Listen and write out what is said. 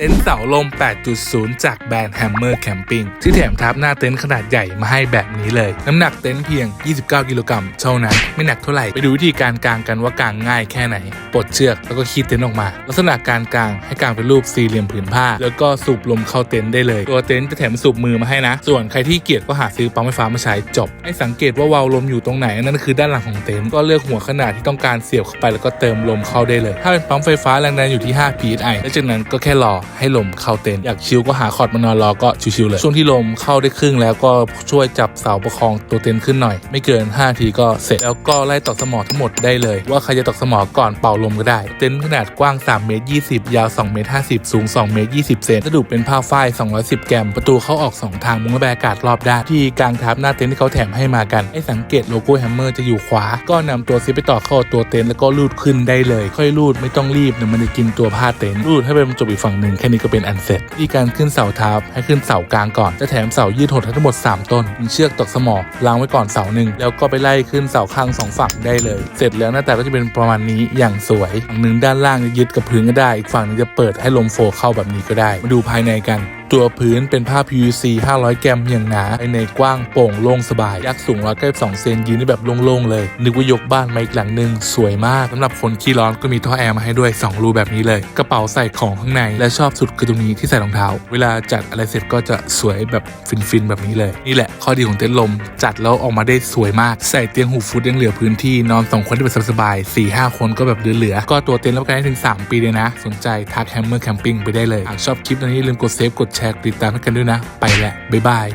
เต็นท์เสาลม 8.0 จากแบรนด์ Hammer Camping ที่แถมทับหน้าเต็นท์ขนาดใหญ่มาให้แบบนี้เลย น้ำหนักเต็นท์เพียง 29 กิโลกรัมเท่านั้น ไม่หนักเท่าไหร่ ไปดูวิธีการกางกันว่ากางง่ายแค่ไหน ปลดเชือกแล้วก็คีบเต็นท์ออกมา ลักษณะการกางให้กางเป็นรูปสี่เหลี่ยมผืนผ้า แล้วก็สูบลมเข้าเต็นท์ได้เลย ตัวเต็นท์จะแถมสูบมือมาให้นะ ส่วนใครที่เกียจก็หาซื้อปั๊มไฟฟ้ามาใช้จบ ให้สังเกตว่าวาล์วลมอยู่ตรงไหนนั่นคือด้านหลังของเต็นท์ก็เลือกหัวขนาดที่ต้องการเสียบเข้าไปแล้วก็เติมลมเข้าได้เลย ถ้าเป็นปั๊มไฟฟ้าแรงดันอยู่ที่ 5 psi และจากนั้นก็แค่รอให้ลมเข้าเต็นท์อยากชิลก็หาคอร์ดมานอนรอก็ชิวๆเลย ช่วงที่ลมเข้าได้ครึ่งแล้วก็ช่วยจับเสาประคองตัวเต็นท์ขึ้นหน่อย ไม่เกิน5นาทีก็เสร็จแล้วก็ไล่ตอกสมอทั้งหมดได้เลย ว่าใครจะตอกสมอก่อนเป่าลมก็ได้ เต็นท์ขนาดกว้าง3เมตร20 ยาว2เมตร50 สูง2เมตร20 เซนกระดูกเป็นผ้าฝ้าย210 แกรมประตูเข้าออก 2 ทางมุ้งระบายอากาศรอบด้านที่กลางทับหน้าเต็นท์ที่เขาแถมให้มากันให้สังเกตโลโก้แฮมเมอร์จะอยู่ขวา ก็นำตัวซิปไปต่อเข้าตัวเต็นท์แล้วก็ลูดขึ้นได้เลย ค่อยลูดไม่ต้องรีบเดี๋ยวมันจะกินตัวผ้าเต็นท์ลูดให้ไปบรรจบอีกฝั่งหนึ่งแค่นี้ก็เป็นอันเสร็จวิธีการขึ้นเสาทับให้ขึ้นเสากลางก่อน จะแถมเสายืดหดทั้งหมด 3 ต้นเชือกตอกสมอล้างไว้ก่อนเสาหนึ่งแล้วก็ไปไล่ขึ้นเสาข้างสองฝั่งได้เลย เสร็จแล้วหน้าตาก็จะเป็นประมาณนี้อย่างสวยฝั่งหนึ่งด้านล่างจะยึดกับพื้นก็ได้อีกฝั่งหนึงจะเปิดให้ลมโฟเข้าแบบนี้ก็ได้ มาดูภายในกัน ตัวพื้นเป็นผ้า PVC 500 แกรมอย่างหนาภายในกว้างโป่งโล่งสบายยักษ์สูง192เซนยืนได้แบบโล่งๆเลย นึกว่ายกบ้านมาอีกหลังหนึ่งสวยมากสำหรับคนขี้ร้อนก็มีท่อแอร์มาให้ด้วย 2 รูแบบนี้เลย กระเป๋าใส่ของข้างในและชอบสุดคือตรงนี้ที่ใส่รองเท้า เวลาจัดอะไรเสร็จก็จะสวยแบบฟินๆแบบนี้เลย นี่แหละข้อดีของเต็นท์ลม จัดแล้วออกมาได้สวยมาก ใส่เตียงหูฟุตยังเหลือพื้นที่นอนสองคนได้แบบสบายๆสี่ห้าคนก็แบบเหลือๆก็ตัวเต็นท์รับประกันได้ถึง 3 ปีเลยนะ สนใจทักแฮมเมอร์แคมปิ้งไปได้เลยหากชอบคลิปนี้ลืมกดเซฟกดแชร์ติดตามกันด้วยนะ ไปแล้วบ๊ายบาย